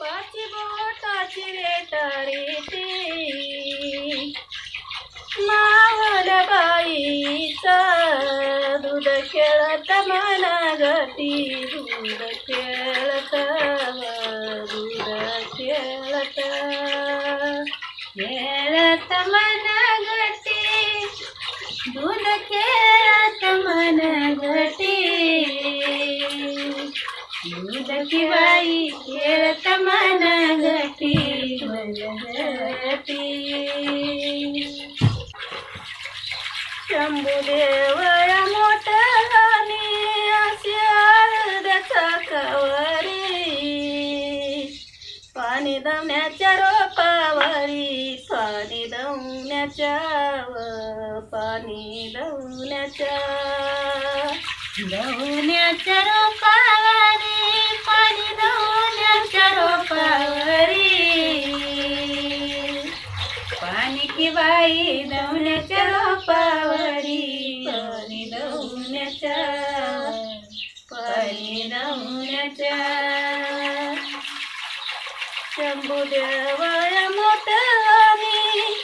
पाची बोटाची रेटारीती बाईचा दूध खेळत मना गती दूध खेळत दूध खेळत. खेळत मना गटी मन गटी शंभूदेवया कवरी पाणी दमण्याच्या रोपावरी पाणी दमण्याच्या पाणी दमण्याच्या दमण्याच्या रोपावरी बाई दवण्याच्या रोपावरी. पाणी दवण्याच्या पाणी दवण्याच्या शंभू देवया मोठ्यानी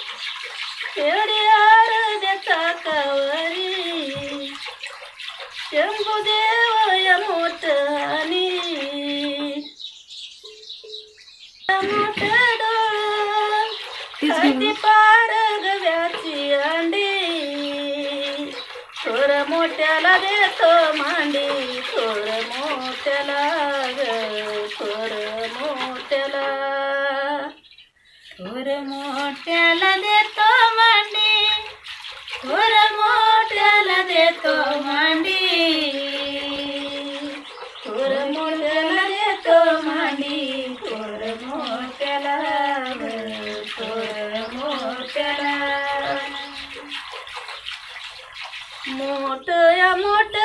तेवढी आरद्याचा कावरी शंभू देवया मोठ्यानी मोठं डोळं खाती पार गव्याची अंडी थोर तो मांडी थोर मोठ्याला थोर मोठ्याला. थोर मोठ्याला देतो मांडी थोर मोठ्याला देतो मांडी. थोर मोठ्याला देतो मांडी थोर मोठ्याला थोर मोठ्याला. मोठ मोठ्या मोठ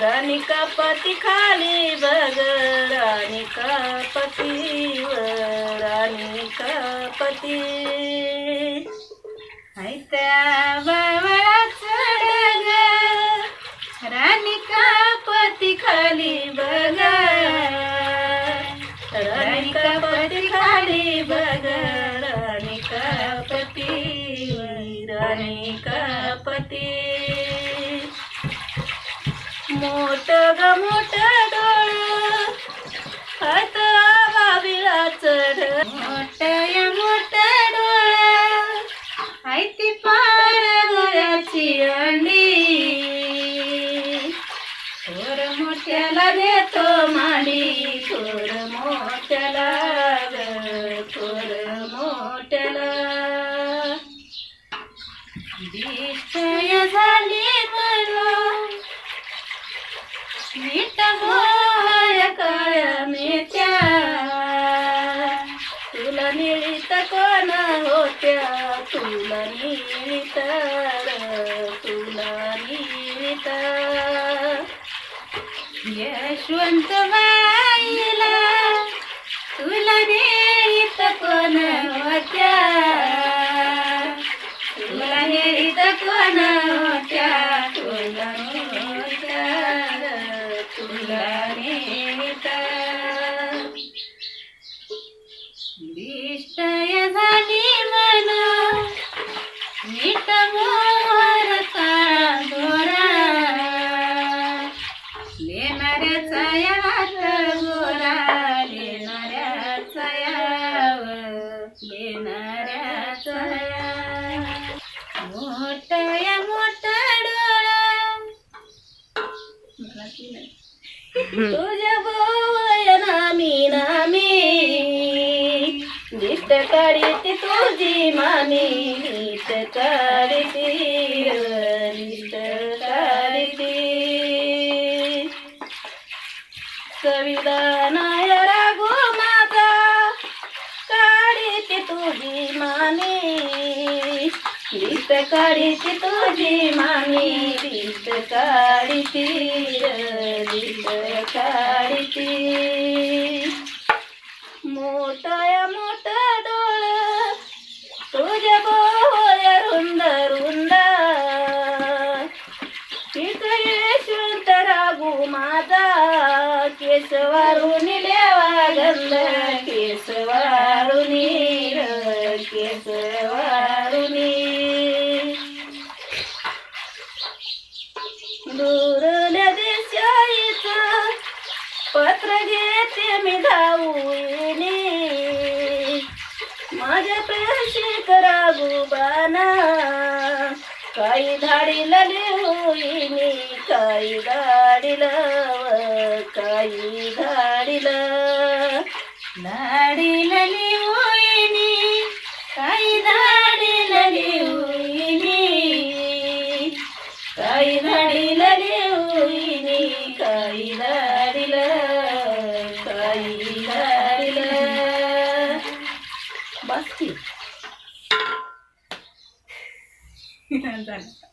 राणी पती खाली बग राणी पती राणी कापती हाय त्या बावळा खाली बग राणी पती खाली बग मोठ ग मोठ डोळ. हात बाबीला चढ मोठ या मोठ डोळ. हाय ती पार गोळ्याची अंडी. थोर मोठ्याला देतो माडी. थोर मोठ्याला कोण होत्या? तुला निळीत तुला निळीत यशवंत बाईला तुला निळीत कोण होत्या? तुला निळीत कोण होत्या? तुझ्या बोवया नामी नामी. गीत काढीती तुझी मामी. गीत काढीती गीत काढीती. संविधानाय तीर्थ काढीची तुझी मामी तीर्थ काढीची तीर्थ काढीची. मोठया मोठ डोळ तुझ्या बोया रुंद रुंद. तिथे रागू माझा केसवा रुनिल्या गंध केसवा दूरल्या देशाईचं पत्र घेते मी धावूने. माझ्या प्रेशी करा गुबाना. काही धाडीला लिहुईनी काही धाडीला काही काही धाडीला. धाडीला Rana.